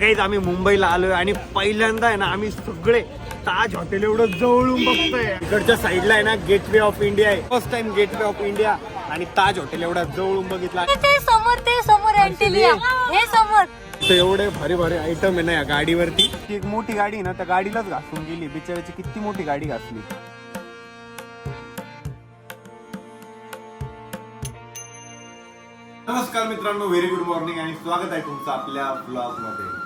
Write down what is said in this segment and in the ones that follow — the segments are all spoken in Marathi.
काहीच आम्ही मुंबईला आलोय आणि पहिल्यांदा आहे ना आम्ही सगळे ताज हॉटेल एवढं जवळून बघतोय. इकडच्या साईडला आहे ना गेटवे ऑफ इंडिया आहे. First time gateway of India आणि ताज हॉटेल एवढा जवळून बघितला. ते समोर ते समोर अँटिलिया हे समोर. तर एवढे भारी भारी आयटम आहे ना या गाडीवरती. ती एक मोठी गाडी आहे ना त्या गाडीलाच घासून गेली. बिचाराची किती मोठी गाडी घासली. नमस्कार मित्रांनो व्हेरी गुड मॉर्निंग आणि स्वागत आहे तुमचं आपल्या ब्लॉगमध्ये. Guys,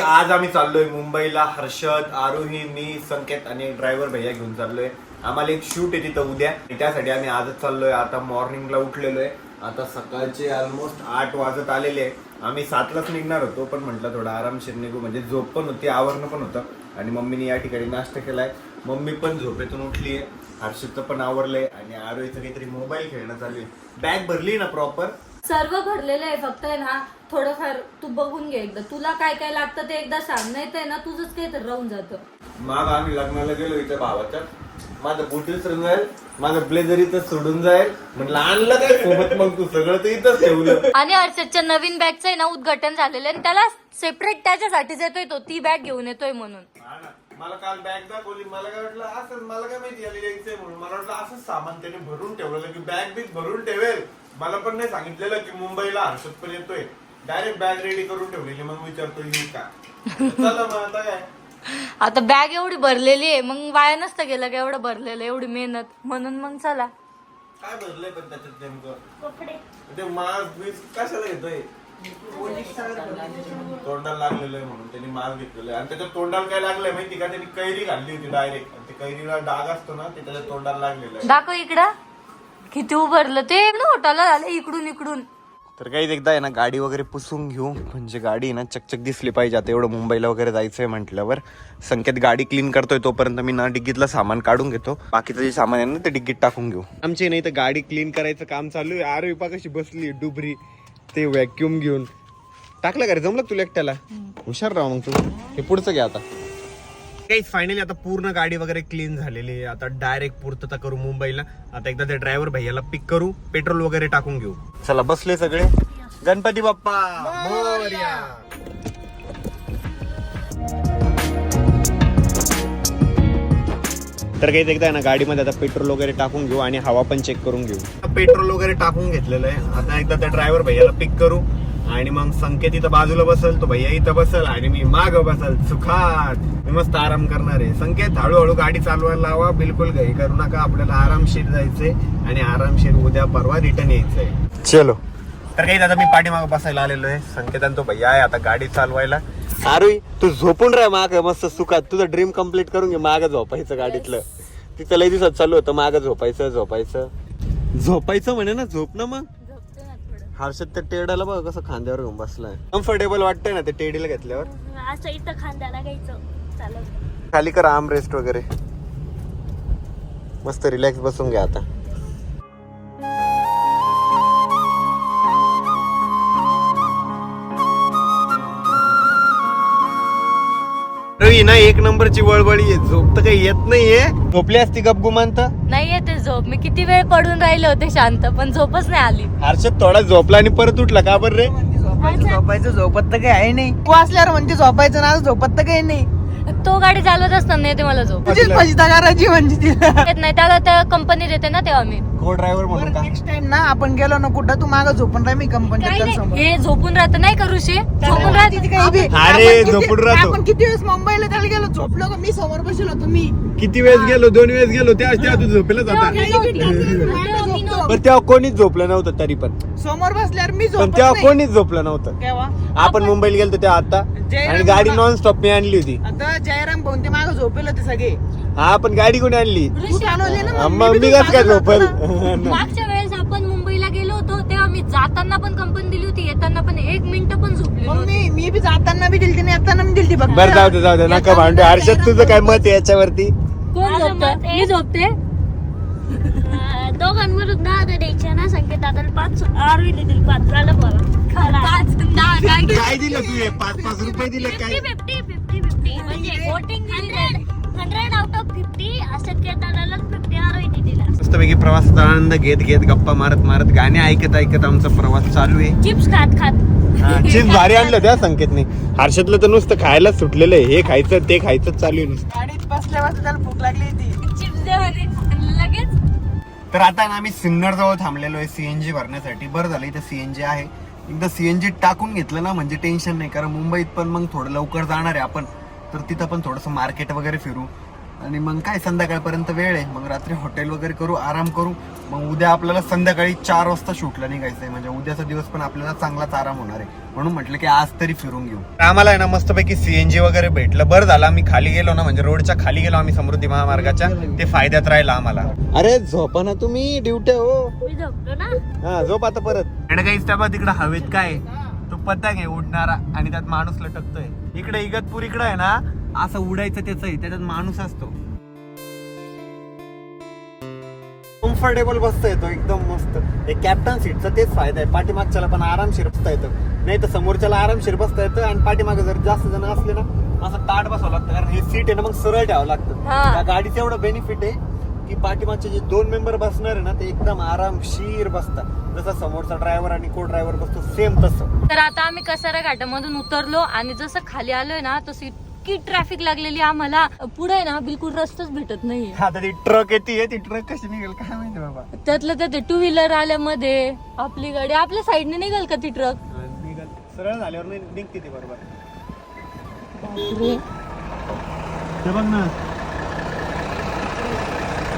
आज आम्ही चाललोय मुंबईला. हर्षद आरोही मी संकेत आणि ड्रायव्हर भैया घेऊन चाललोय. आम्हाला एक शूट आहे तिथं उद्या. त्यासाठी आम्ही आजच चाललोय. आता मॉर्निंगला उठलेलो आहे आता सकाळचे ऑलमोस्ट आठ वाजत आलेले आहे. आम्ही सातलाच निघणार होतो पण म्हटलं थोडं आरामशीर निघू. म्हणजे झोप पण होती आवरणं पण होतं. आणि मम्मीने या ठिकाणी नाश्ता केलाय. मम्मी पण झोपेतून उठली आहे हर्षदचं पण आवरलंय आणि आरोहीचं काहीतरी मोबाईल खेळणं चालू आहे. बॅग भरली ना प्रॉपर सर्व भरलेलं आहे फक्त आहे ना थोडंफार तू बघून घे एकदा. तुला काय काय लागतं ते एकदा सांग नाही तर ना तुझंच काही तर राहून जातं. मग आम्ही लग्नाला गेलो इथे भावाच्या. माझं बूट विसरून जाईल माझं ब्लेझर इथं सोडून जाईल म्हटलं आणलं काय सोबत मग तू सगळं तर इथंच ठेवलं. आणि हर्षदच्या नवीन बॅगचं आहे ना उद्घाटन झालेलं आहे आणि त्याला सेपरेट त्याच्यासाठीच येतोय तो ती बॅग घेऊन येतोय म्हणून. मला काल बॅग दाखवली मला काय वाटलं असं मला काय माहिती याला यायचंय म्हणून. मला वाटलं असंच सामान त्याने भरून ठेवलं की बॅग बीग भरून ठेवेल. मला पण नाही सांगितलेलं की मुंबईला हर्षद पण येतोय. डायरेक्ट बॅग रेडी करून ठेवलेली मग विचारतो ही का? चला मग आता काय? आता बॅग एवढी भरलेली आहे मग वाया नसतं गेलं का एवढं भरलेलं एवढी मेहनत. म्हणून मग चला. काय बदललंय पण त्याच्यात नेमकं? ते मास्क बीस कशाला घेतोय? तोंडाला लागलेलं आहे म्हणून त्यांनी मास्क घेतलेलं आहे. आणि त्याच्या तोंडाला काय लागलंय माहिती का? त्यांनी कैरी घातली होती डायरेक्ट आणि ते कैरीला डाग असतो ना ते त्याच्या तोंडाला लागलेलं आहे. दाखव इकडं. किती उभरलं ते. होटाला झालं इकडून इकडून. तर काही एकदा आहे ना गाडी वगैरे पुसून घेऊ. म्हणजे गाडी ना चकचक दिसली पाहिजे. आता एवढं मुंबईला वगैरे जायचंय म्हटल्यावर. संकेत गाडी क्लीन करतोय तोपर्यंत मी ना डिग्गीतलं सामान काढून घेतो. बाकीचं जे सामान आहे ना ते डिग्गीत टाकून घेऊ. आमची नाही तर गाडी क्लीन करायचं काम चालू आहे. आरोपा विपा कशी बसली डुबरी. ते व्हॅक्युम घेऊन. टाकलं का रे? जमलं का तुला एकट्याला? हुशार राहा मग तू. हे पुढचं घ्या आता. काही फायनली आता पूर्ण गाडी वगैरे क्लीन झालेली आहे. आता डायरेक्ट पूर्तता करू मुंबईला. आता एकदा ते ड्रायव्हर भैयाला पिक करू पेट्रोल वगैरे टाकून घेऊ. चला बसले सगळे. गणपती बाप्पा. मोरया. तर काही एकदा ना गाडीमध्ये आता पेट्रोल वगैरे टाकून घेऊ आणि हवा पण चेक करून घेऊ. पेट्रोल वगैरे टाकून घेतलेलं आहे. आता एकदा त्या ड्रायव्हर भैयाला पिक करू आणि मग संकेत इथं बाजूला बसल तो भैया इथं बसल आणि मी माग बसल. सुखात. मी मस्त आराम करणार आहे. संकेत हळूहळू गाडी चालवायला लावा. बिलकुल घाई करू नका. आपल्याला आरामशीर जायचंय आणि आरामशीर उद्या परवा रिटर्न यायचंय. चलो. तर काही दादा मी पाठीमाग बसायला आलेलो आहे. संकेत आणि तो भैया आहे आता गाडी चालवायला. अरे तू झोपून राह माग मस्त सुखात. तुझं ड्रीम कंप्लीट करून घे माग झोपायचं गाडीतलं. तिथं लय दिवसात चालू होतं माग झोपायचं झोपायचं. झोपायचं म्हणे ना झोप ना मग. हर्षद त्या टेडाला बघ कसं खांद्यावर घेऊन बसलाय. कम्फर्टेबल वाटतंय ना ते टेडीला घेतल्यावर? असं इथं खांद्याला घ्यायचं. चालत खाली करा आम रेस्ट वगैरे. मस्त रिलॅक्स बसून घ्या आता. रवी ना एक नंबरची वळवळी आहे. झोप तर काही येत नाहीये. झोपली असती गपगुमान तर नाही येते झोप. मी किती वेळ पडून राहिले होते शांत पण झोपच नाही आली. हर्षद थोडा झोपला आणि परत उठला का बरं रे? झोपायचं झोपायचं झोपत तर काही आहे नाही. तू असल्यावर म्हणजे झोपायचं ना झोपत तर काही नाही. तो गाडी चालवत असताना येते मला झोप तुझीच म्हणजे तिला. येत नाही त्याला त्या कंपनी देते ना तेव्हा मी. को ड्रायव्हर म्हणून का? नेक्स्ट टाइम ना आपण गेलो ना कुठं तू मागं झोपून राह मी कंपनी नाही, हे झोपून राहत नाही का ऋषी? झोपून राहत. अरे, झोपून राहतो. आपण किती वेळेस मुंबईला त्याला गेलो? झोपलो का? मी समोर बसलो होतो मी किती वेळेस गेलो? दोन वेळेस गेलो त्या त्या तू झोपेलाच झोपतो. पण तेव्हा कोणीच झोपलं नव्हतं तरी पण. समोर बसल्यावर मी पण झोपत तेव्हा. कोणीच झोपलं नव्हतं. केव्हा? आपण मुंबईला गेलो तेव्हा आता जयराम आणि गाडी बाबा. नॉन स्टॉप मी आणली होती. आता जयराम भाऊन ते मागं झोपेल होते सगळे. हा पण गाडी कोणी आणली? तू चालवले ना मग मग बी मी कस काय झोपल. मागच्या वेळेस आपण मुंबईला गेलो होतो तेव्हा मी जाताना पण कंपनी दिली होती येताना पण एक मिनिट पण झोपली नव्हती. मी मी बी जाताना बी दिलती नाही येताना बी दिलती फक्त बरं जाऊ दे जाऊ दे नका भांडू. हर्षद तुझं काय मत आहे याच्यावरती? कोण माझं झोपतं? मत आहे- मी झोपते? दोघांवरून दहा हजार द्यायचे ना संकेत दादाला पाच आरवी देतील पाच झालं बरं पाच दहा काय काय दिलं तू हे पाच पाच रुपये दिले काय फिफ्टी फिफ्टी फिफ्टी म्हणजे voting hundred out of fifty Sanket दादाला फिफ्टी आरोही दिला मस्तपैकी प्रवासाचा आनंद घेत घेत गप्पा मारत मारत गाणे ऐकत ऐकत आमचा प्रवास चालू आहे चिप्स खात खात चीज भारी आणलं त्या संकेतने हर्षदला तर नुसतं खायला सुटलेलं आहे हे खायचं ते खायचं चालू आहे नुसतं. गाडीत बसल्या बसल्या त्याला भूक लागली होती चिप्स दे तर आता ना आम्ही सिन्नर जवळ थांबलेलो आहे सीएनजी भरण्यासाठी. बरं झालं इथं सीएनजी आहे. एकदा सीएनजी टाकून घेतलं ना म्हणजे टेन्शन नाही कारण मुंबईत पण मग थोडं लवकर जाणार आहे आपण. तर तिथं पण थोडंसं मार्केट वगैरे फिरू. आणि मग काय संध्याकाळपर्यंत वेळ आहे? मग रात्री हॉटेल वगैरे करू आराम करू. मग उद्या आपल्याला संध्याकाळी चार वाजता शूटला निघायचं आहे म्हणजे उद्याचा दिवस पण आपल्याला चांगलाच आराम होणार आहे. म्हणून म्हटलं की आज तरी फिरून घेऊ. आम्हाला आहे ना मस्तपैकी सीएनजी वगैरे भेटलं. बरं झालं आम्ही खाली गेलो ना म्हणजे रोडच्या खाली गेलो आम्ही समृद्धी महामार्गाच्या. ते फायद्यात राहिलं आम्हाला. अरे झोपा ना तुम्ही ड्युट्या हो. मी झोपतो ना. हा झोप आता परत. आणि काही स्टाबा तिकडे हवेत काय तो पतंग आहे उडणारा. आणि त्यात माणूस लटकतोय. इकडे इगतपूर इकडे आहे ना असं उडायचं त्याच त्याच्यात माणूस असतो. कम्फर्टेबल बसता येतो एकदम मस्त. हे कॅप्टन सीटचा तेच फायदा आहे. पाठीमागच्याला पण आरामशीर बसता येतं. नाही तर समोरच्याला आरामशीर बसता येतं आणि पाठीमागे जर जास्त जण असले ना असं ताट बसावं लागतं. कारण हे सीट आहे ना मग सरळ ठेवावं लागतं. हा. त्या गाडीचं एवढं बेनिफिट आहे की पाठीमागचे जे दोन मेंबर बसणार आहे ना ते एकदम आरामशीर बसतात. जसा समोरचा ड्रायव्हर आणि को ड्रायव्हर बसतो सेम तसं. तर आता आम्ही कसारा घाटामधून उतरलो आणि जसं खाली आलोय ना तशी इतकी ट्रॅफिक लागलेली आम्हाला. पुढे ना बिलकुल रस्ताच भेटत नाहीये. आता ती ट्रक येते ती ट्रक कशी निघेल काय माहिती बाबा. त्यातलं त्यात टू व्हीलर आल्यामध्ये आपली गाडी आपल्या साईडने निघाल का ती ट्रक सरळ झाल्यावर नाही निघते ती बरोबर. बापरे. ते बघ ना.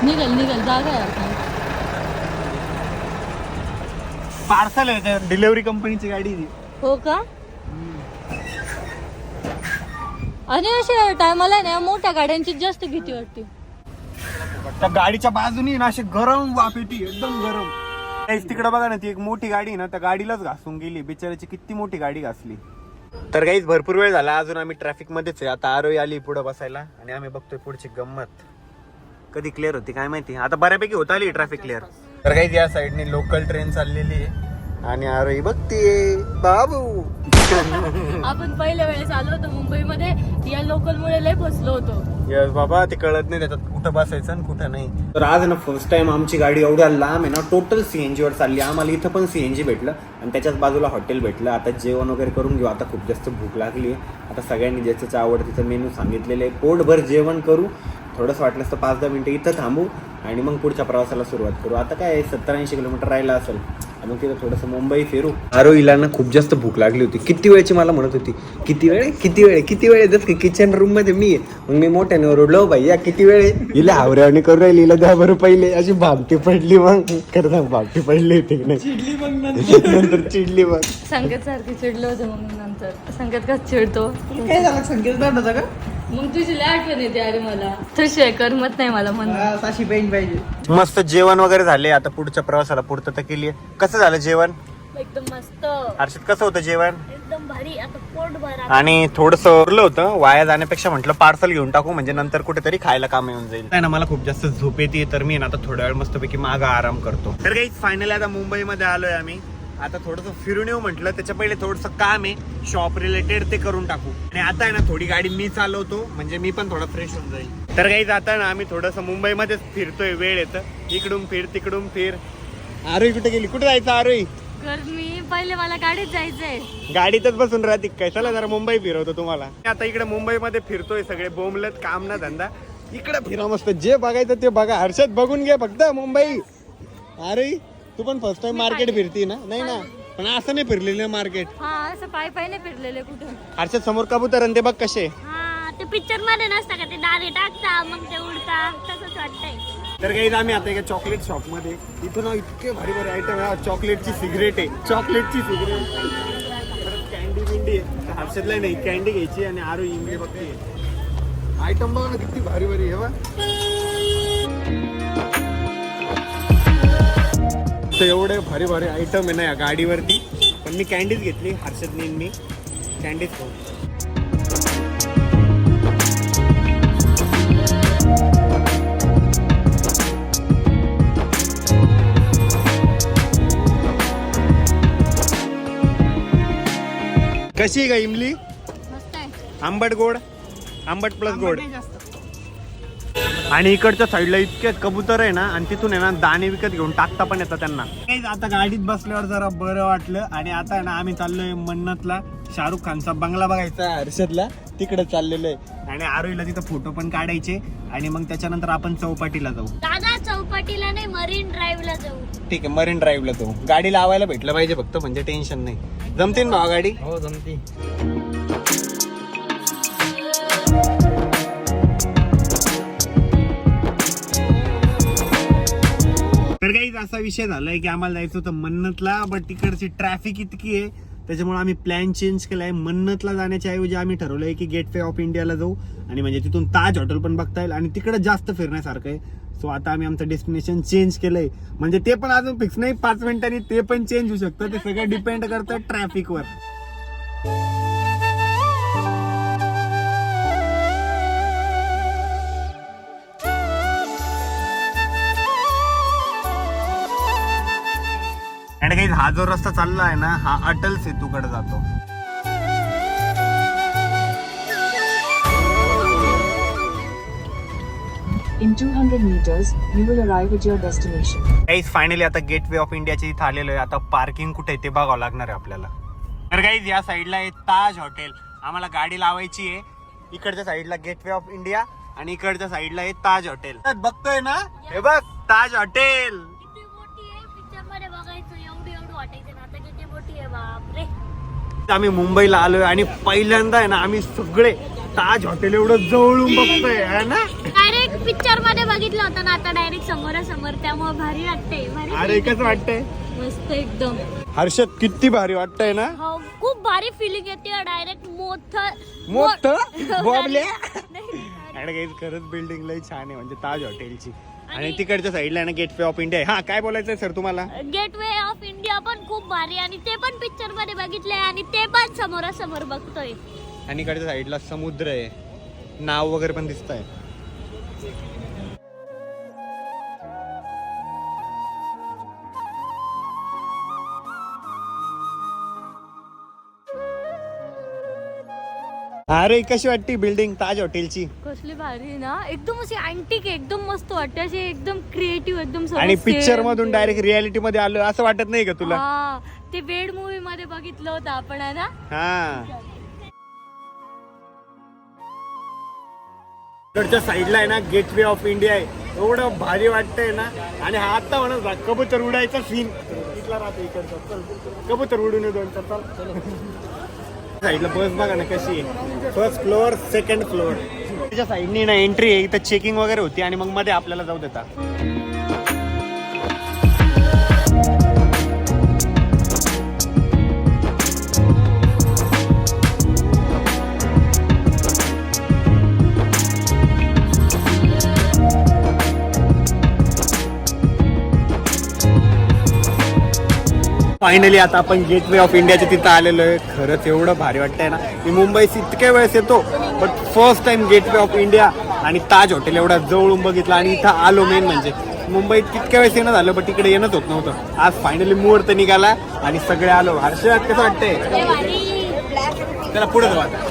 निघाल निघाल जागा आहे आता. पार्सल आहे डिलिव्हरी कंपनीची गाडी ती. हो का? आणि अशा टायमाला ना मोठ्या गाड्यांची जास्त भीती वाटते. त्या गाडीच्या बाजूनी ना अशी गरम वाफ येते एकदम गरम. काहीच तिकडे बघा ना ती एक मोठी गाडी आहे ना त्या गाडीलाच घासून गेली. बिचाराची किती मोठी गाडी घासली. तर काहीच भरपूर वेळ झाला. अजून आम्ही ट्रॅफिक मध्येच आहे. आता आरोही आली पुढे बसायला आणि आम्ही बघतोय पुढची गंमत. कधी क्लिअर होती काय माहिती? आता बऱ्यापैकी होत आली ट्रॅफिक क्लिअर तर काही या साईडने लोकल ट्रेन चाललेली आहे. आणि आरोही बघतीये बाबू. आपण पहिल्या वेळेस आलो होतो मुंबईमध्ये. या लोकल मुळे लय बसलो होतो. यस बाबा ते कळत नाही त्याच्यात कुठं बसायचं आणि कुठं नाही. तर आज ना फर्स्ट टाइम आमची गाडी एवढ्या लांब आहे ना टोटल सीएनजी वर चालली. आम्हाला इथं पण सीएनजी भेटलं आणि त्याच्याच बाजूला हॉटेल भेटलं. आता जेवण वगैरे करून घेऊ. आता खूप जास्त भूक लागली आता सगळ्यांनी ज्याचं आवडतीचं मेनू सांगितलेलं आहे. पोटभर जेवण करू. थोडंसं वाटलं असतं पाच दहा मिनिटं इथं थांबू. आणि मग पुढच्या प्रवासाला सुरुवात करू. आता काय सत्तर ऐंशी किलोमीटर राहिला असेल मग तिथं थोडंसं मुंबई फिरू. आरोहीला ना खूप जास्त भूक लागली होती. किती वेळची मला म्हणत होती किती वेळ? किती वेळ? किती वेळ? जसं की किचन रूममध्ये मी. मग मी मोठ्याने ओरडलो भैया किती वेळ आहे?" हिला हावऱ्याने करू राहिली हिला द्या बरं पहिले. अशी भामटी पडली मग. खरं सांग भामटी पडली होती की नाही? चिडली मग नंतर. चिडली मग. संकेत सारखी चिडलो होतो मग नंतर. संकेत का चिडतो? काय झालं? संकेत का? मग तुझी लय आठवण येते अरे मला. तशी आहे करमत नाही मला म्हणून. हा, साशी बहीण पाहिजे. मस्त जेवण वगैरे झाले आता पुढच्या प्रवासाला पूर्तता केली आहे. कसं झालं जेवण? एकदम मस्त. हर्षित कसं होतं जेवण? एकदम भारी आता पोट भरा आणि थोडस उरलं होतं वाया जाण्यापेक्षा म्हटलं पार्सल घेऊन टाकू म्हणजे नंतर कुठेतरी खायला काम येऊन जाईल. नाही ना मला खूप जास्त झोप येते तर मी ना आता थोड्या वेळ मस्तपैकी मागा आराम करतो. तर काही फायनली आता मुंबईमध्ये आलोय आम्ही. आता थोडस फिरून येऊ म्हटलं त्याच्या पहिले थोडस काम आहे शॉप रिलेटेड ते करून टाकू. आणि आता आहे ना थोडी गाडी मी चालवतो म्हणजे मी पण थोडा फ्रेश होऊन जाईल. तर काही आता ना आम्ही थोडस मुंबईमध्येच फिरतोय वेळ येतं. इकडून फिर तिकडून फिर. आरोही कुठे गेली? कुठे जायचं आरोही? मी पहिले मला गाडीत जायचंय. गाडीतच बसून राहते काय? चला जरा मुंबई फिरवतो तुम्हाला. आता इकडे मुंबईमध्ये फिरतोय सगळे बोंबलत काम ना धंदा. इकडे फिरा मस्त जे बघायचं ते बघा. हर्षद बघून घे फक्त मुंबई. अरे तू पण फर्स्ट टाइम मार्केट फिरती ना? नाही ना? पण असं नाही फिरलेलं मार्केट हा असं पाय पाय नाही फिरलेले कुठं हर्षद समोर कबूतर ते बघ कसे. हा ते पिक्चरमध्ये नसतं का? ते दारे टाकता मग ते उडता. तसंच वाटतंय. तर काही आम्ही आता एका चॉकलेट शॉपमध्ये. इथं ना इतके भारी भारी आयटम आहे. चॉकलेटची सिगरेट आहे. चॉकलेटची सिगरेट कॅन्डी बिंडी आहे. हर्षदला नाही कॅन्डी घ्यायची आणि आरू इंगली बघते. आयटम बघा ना किती भारी भारी आहे बा तर एवढे भारी भारी आयटम आहे ना या गाडीवरती. पण मी कॅन्डीज घेतली हर्षदने आणि मी. कॅन्डीज खाऊ. कशी आहे का इमली? आंबट गोड? आंबट प्लस गोड. आणि इकडच्या साईडला इतके कबूतर आहे ना आणि तिथून आहे ना दाणे विकत घेऊन टाकता पण येतात त्यांना. आता गाडीत बसल्यावर जरा बरं वाटलं. आणि आता आहे ना आम्ही चाललोय मन्नतला. शाहरुख खानचा बंगला बघायचा हर्षदला. तिकडे चाललेलो आहे. आणि आरोईला तिथं फोटो पण काढायचे. आणि मग त्याच्यानंतर आपण चौपाटीला जाऊ. दादा चौपाटीला नाही मरीन ड्राईव्हला जाऊ. ठीक आहे मरीन ड्राईव्हला जाऊ. गाडी लावायला भेटलं पाहिजे फक्त म्हणजे टेन्शन नाही. जमते ना गाडी? हो जमती. असा विषय झालाय की आम्हाला जायचं होतं मन्नतला बट तिकडची ट्रॅफिक इतकी आहे. त्याच्यामुळे आम्ही प्लॅन चेंज केलाय. मन्नतला जाण्याच्या ऐवजी आम्ही ठरवलंय की गेट वे ऑफ इंडियाला जाऊ आणि म्हणजे तिथून ताज हॉटेल पण बघता येईल आणि तिकडे जास्त फिरण्यासारखं आहे. सो आता आम्ही आमचं डेस्टिनेशन चेंज केलंय. म्हणजे ते पण अजून फिक्स नाही. पाच मिनिटांनी ते पण चेंज होऊ शकतं. ते सगळं डिपेंड करतं ट्रॅफिकवर आणि हा जो रस्ता चालला आहे ना हा अटल सेतूकडे जातो. In 200 meters, you will arrive at your destination. Guys finally आता गेट वे ऑफ इंडियाच्या इथं आलेलो आहे. आता पार्किंग कुठे आहे ते बघावं लागणार आहे आपल्याला. तर गाईज या साईडला आहे ताज हॉटेल आम्हाला गाडी लावायची आहे. इकडच्या साईडला गेट वे ऑफ इंडिया आणि इकडच्या साईडला आहे ताज हॉटेल बघतोय ना? हे बघ ताज हॉटेल मध्ये बघायचं एवढी एवढी वाटायचं. ना आता किती मोठी आहे बापरे. आम्ही मुंबईला आलोय आणि पहिल्यांदा आहे ना आम्ही सगळे ताज हॉटेल एवढं जवळून बघतोय है ना? डायरेक्ट पिक्चरमध्ये बघितलं होतं ना आता डायरेक्ट समोरासमोर. त्यामुळे भारी वाटते भारी अरे कसं वाटतंय. मस्त एकदम. हर्षद किती भारी वाटतंय ना? हो खूप भारी फिलिंग येते डायरेक्ट मोठ. मोठं? बॉबल्या? आणि काही खरंच बिल्डिंग लई छान आहे म्हणजे ताज हॉटेलची. आणि तिकडच्या साईडला आहे ना गेट वे ऑफ इंडिया. हा काय बोलायचंय सर तुम्हाला? गेट वे ऑफ इंडिया पण खूप भारी आणि ते पण पिक्चरमध्ये बघितलंय आणि ते पण समोरासमोर बघतोय. आणि इकडच्या साईडला समुद्र आहे. नाव वगैरे पण दिसत आहे अरे कशी वाटते बिल्डिंग ताज हॉटेलची कसली भारी ना. एकदम अशी अँटिक एकदम मस्त वाटते. अशी एकदम क्रिएटिव्ह एकदम सगळं आणि पिक्चर मधून. डायरेक्ट रियालिटी मध्ये आलो असं वाटत नाही का तुला? हा ते वेड मूवी मध्ये बघितलं होतं आपण आहे ना? हा. इकडच्या साईडला आहे ना गेट वे ऑफ इंडिया आहे. एवढं भारी वाटतंय ना. आणि हा आता म्हणत होता, कबूतर उडायचा सीन इथला राहतो इकडचा. चल कबूतर उडून येतो चल चल. साईडला बस बघा ना कशी आहे. फर्स्ट फ्लोअर सेकंड फ्लोअर त्याच्या साईडनी ना एंट्री आहे इथं चेकिंग वगैरे होती आणि मग मध्ये आपल्याला जाऊ देता. फायनली आता आपण गेट वे ऑफ इंडियाच्या तिथं आलेलो आहे. खरंच एवढं भारी वाटतंय ना. मी मुंबईत इतक्या वेळेस येतो but first time gateway of India आणि ताज हॉटेल एवढा जवळून बघितलं आणि इथं आलो मेन म्हणजे. मुंबईत कितक्या वेळेस येणं झालं बट तिकडे येणंच होत नव्हतं. आज फायनली मुहूर्त निघाला आणि सगळे आलो. हर्षद कसं वाटतंय? त्याला पुढे जाऊ आता.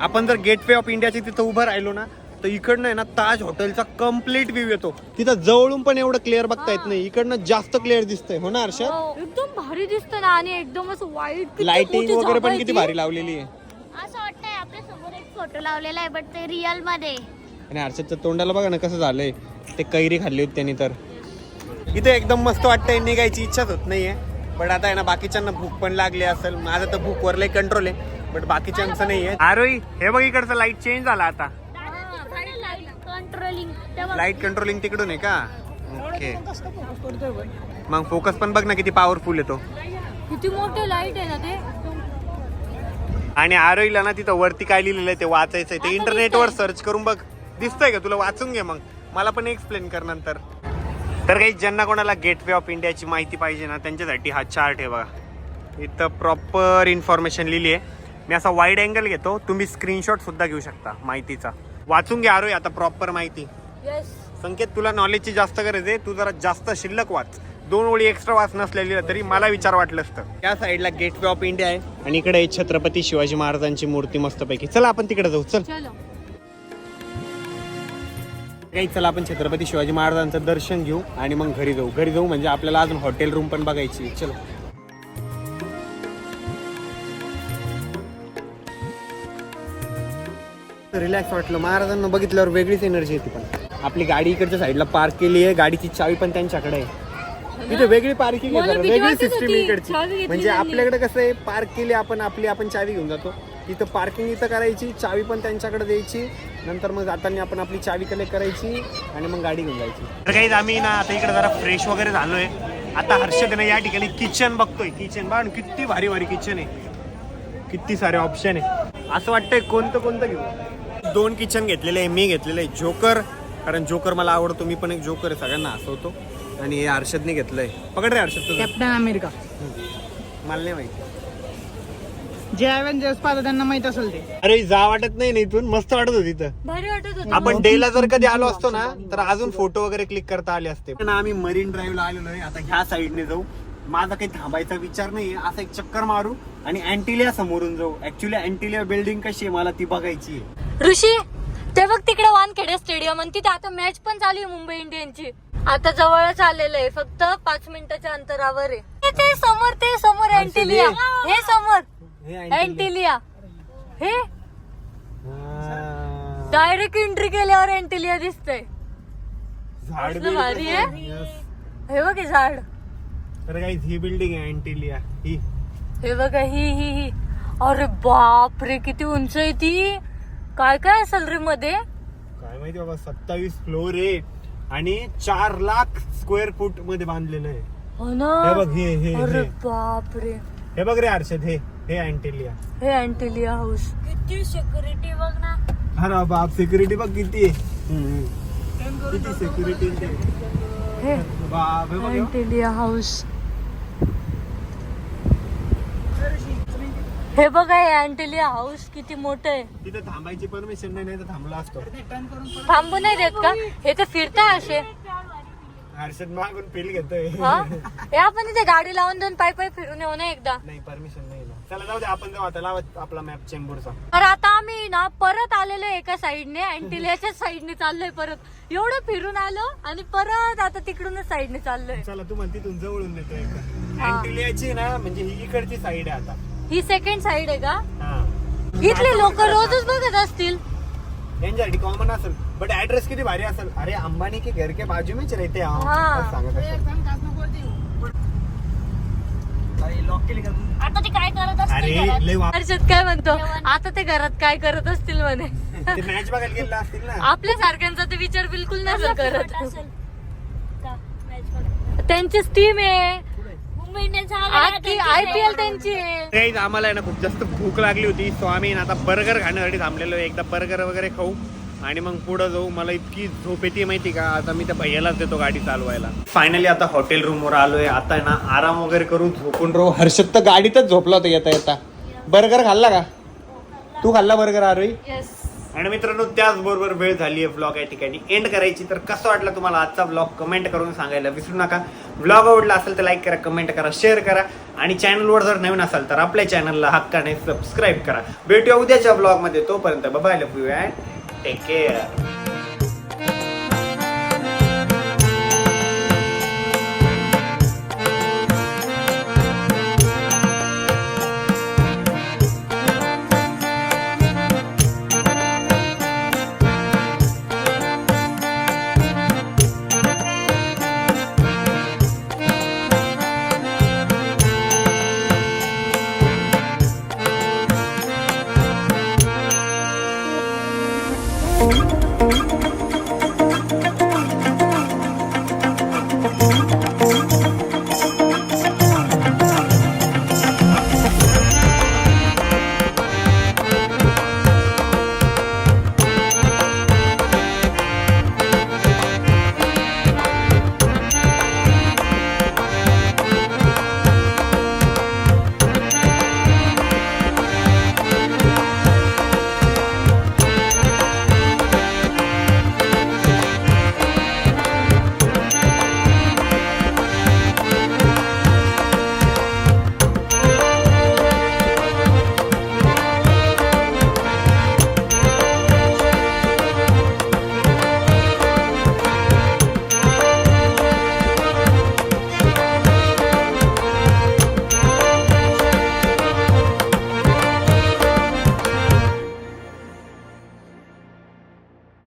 आपण जर गेट वे ऑफ इंडियाच्या तिथं उभं राहिलो ना तर इकडनं आहे ना ताज हॉटेलचा कंप्लीट व्ह्यू येतो. तिथं जवळून पण एवढं क्लिअर बघता येत नाही. इकडनं जास्त क्लिअर दिसतंय. हो ना हर्षद? हो, एकदम भारी दिसतं ना आणि एकदम असं वाईट लाइटिंग वगैरे पण किती भारी लावलेली आहे. असं वाटतंय आपल्यासमोर एक फोटो लावलेला आहे बट ते रिअलमध्ये. आणि हर्षदच्या तोंडाला बघा ना कसं झालंय. ते कैरी खाल्ली होती त्यांनी तर. इथे एकदम मस्त वाटतंय निघायची इच्छाच होत नाहीये. पण आता आहे ना बाकीच्यांना भूक पण लागली असेल. माझं तर भूकवर लय कंट्रोल आहे. बट बाकीच्यांचं नाहीये आरोही हे बघ इकडचं लाइट चेंज झाला आता. कंट्रोलिंग लाइट कंट्रोलिंग तिकडून आहे का? ओके मग फोकस पण बघ ना किती पॉवरफुल येतो किती मोठे लाइट आहे ना ते. आणि आरोईला ना तिथं वरती काय लिहिलेलं आहे ते वाचायचंय. ते इंटरनेटवर सर्च करून बघ. दिसतंय का? तुला वाचून घे मग. मला पण एक्सप्लेन कर नंतर. तर काही ज्यांना कोणाला गेट वे ऑफ इंडियाची माहिती पाहिजे ना त्यांच्यासाठी हा चार्ट आहे बघा. इथं प्रॉपर इन्फॉर्मेशन लिहिली आहे. मी असा वाईड अँगल घेतो तुम्ही स्क्रीनशॉट सुद्धा घेऊ शकता माहितीचा. वाचून घ्या आरोय आता प्रॉपर माहिती. येस संकेत तुला नॉलेजची जास्त गरज आहे तू जरा जास्त शिल्लक वाच. दोन ओळी एक्स्ट्रा वाच नसलेली तरी मला विचार वाटलं असतं. त्या साईडला गेट वे ऑफ इंडिया आहे आणि इकडे आहे छत्रपती शिवाजी महाराजांची मूर्ती मस्तपैकी. चला आपण तिकडे जाऊ. चल. चलो. काही चला आपण छत्रपती शिवाजी महाराजांचं दर्शन घेऊ आणि मग घरी जाऊ. घरी जाऊ म्हणजे आपल्याला अजून हॉटेल रूम पण बघायची. चलो. रिलॅक्स वाटलं. महाराजांना बघितल्यावर वेगळीच एनर्जी येते पण. आपली गाडी इकडच्या साईडला पार्क केली आहे. गाडीची चावी पण त्यांच्याकडे आहे. इथे वेगळी पार्किंग आहे. जरा वेगळी सिस्टीम. इकडची. म्हणजे. आपल्याकडे कसं आहे पार्क केली आपण आपली आपण चावी घेऊन जातो. इथं पार्किंग इथं करायची चावी पण त्यांच्याकडे द्यायची. नंतर मग जाताना आपण आपली चावी कलेक्ट करायची आणि मग गाडी घेऊन जायची. तर काही आम्ही ना आता इकडे जरा फ्रेश वगैरे झालोय. आता हर्षद ना या ठिकाणी किचन बघतोय. किचन बघ ना, किती भारी भारी किचन आहे. किती सारे ऑप्शन आहे. असं वाटतंय कोणतं कोणतं घेऊ? दोन किचन घेतलेले आहे मी घेतलेलं आहे. जोकर कारण जोकर मला आवडतो मी पण एक जोकर आहे सगळ्यांना हसवतो. आणि हे हर्षदने घेतलंय. पकड रे हर्षद तुझं. कॅप्टन अमेरिका मला नाही माहिती. जे अवेंजर्स पाहता त्यांना माहीत असेल ते. अरे जा वाटत नाही ना इथून? मस्त वाटत होती इथं. भारी वाटत होत. आपण डेला जर कधी आलो असतो ना तर अजून फोटो वगैरे क्लिक करता आले असते. पण आम्ही मरीन ड्राईव्हला आलेलो आहे. आता ह्या साईडने जाऊ. माझा काही थांबायचा विचार नाही असा एक चक्कर मारू आणि अँटिलिया समोरून जाऊ. ऍक्च्युली अँटिलिया बिल्डिंग कशी आहे मला ती बघायची आहे. ऋषी ते बघ तिकडे वानखेडे स्टेडियम आणि तिथे आता मॅच पण चालू आहे मुंबई इंडियनची आता जवळच आलेलं आहे. फक्त पाच मिनिटाच्या अंतरावर आहे. ते समोर ते समोर अँटिलिया हे समोर. हे. अँटिलिया हे? हा. डायरेक्ट एंट्री केल्यावर अँटिलिया दिसतंय. झाड भारी आहे. Yes. हे बघ हे झाड. तर काही ही बिल्डिंग आहे अँटिलिया ही. हे बघा ही ही ही. अरे बाप रे किती उंच आहे ती. काय काय असेल रे मध्ये काय माहिती बाबा सत्तावीस फ्लोर आहे आणि चार लाख स्क्वेअर फूटमध्ये बांधलेलं आहे. हो हे ना बघ हे हे अरे हे. बाप रे हे बघ रे हर्षद हे हे अँटिलिया हे अँटिलिया हाऊस किती सिक्युरिटी बघ ना. अरे बाप सिक्युरिटी बघ किती. आहे किती सिक्युरिटी हे. अँटिलिया हाऊस हे बघा हे अँटिलिया हाऊस किती मोठं आहे. तिथे थांबायची परमिशन नाही नाही तर थांबला असतो. थांबू नाही देत का? हे तर फिरताय असे. हर्षद मागून फील घेतोय. हा? हे आपण इथे गाडी लावून देऊन पाय पाय फिरून येऊ ना एकदा. नाही परमिशन नाही. ना चला जाऊ दे आपण जाऊ आता. लावा आपला मॅप चेंबूरचा. तर आता आम्ही ना परत आलेलो एका साईडने अँटिलियाच्या साईडने चाललोय परत. एवढं फिरून आलो आणि परत आता तिकडूनच साईडने चाललोय. चला तू म्हणते तिथून जवळून देतो अँटिलियाची ना म्हणजे ही इकडची साईड आहे आता. ही सेकंड साईड आहे का? हा. इथले लोक रोजच बघत असतील. यांच्यासाठी कॉमन असेल. बट ऍड्रेस किती भारी असेल. अरे अंबानी के घर के बाजू में रहते हा. असं सांगत असेल. आता ते काय करत असते अरे घरात? लय वा- हर्षद काय म्हणतो? आता ते घरात काय करत असतील म्हणे. ते मॅच बघायला गेलेला असतील ना? आपल्या सारख्यांचा ते विचार बिलकुल नसेल करत. त्यांचीच टीम आहे. Mumbai Indians I P L त्यांची आम्हाला ना खूप जास्त भूक लागली होती. सो आम्ही ना आता बर्गर खाण्यासाठी थांबलेलो. एकदा बर्गर वगैरे खाऊ. आणि मग पुढे जाऊ मला इतकी झोप येते माहिती का? आता मी त्या भैयालाच देतो गाडी चालवायला. फायनली आता हॉटेल रूमवर आलोय. आता ना आराम वगैरे करू झोपून राहू. हर्षद तर गाडीतच झोपला होता येता येता. बर्गर खाल्ला का? तू खाल्ला बर्गर आरोही? आणि मित्रांनो त्याचबरोबर वेळ झाली आहे ब्लॉग या ठिकाणी एंड करायची. तर कसं वाटलं तुम्हाला आजचा ब्लॉग कमेंट करून सांगायला विसरू नका. ब्लॉग आवडला असेल तर लाईक करा कमेंट करा शेअर करा. आणि चॅनलवर जर नवीन असाल तर आपल्या चॅनलला हक्काने सबस्क्राईब करा. भेटूया उद्याच्या ब्लॉगमध्ये तोपर्यंत bye love you and take care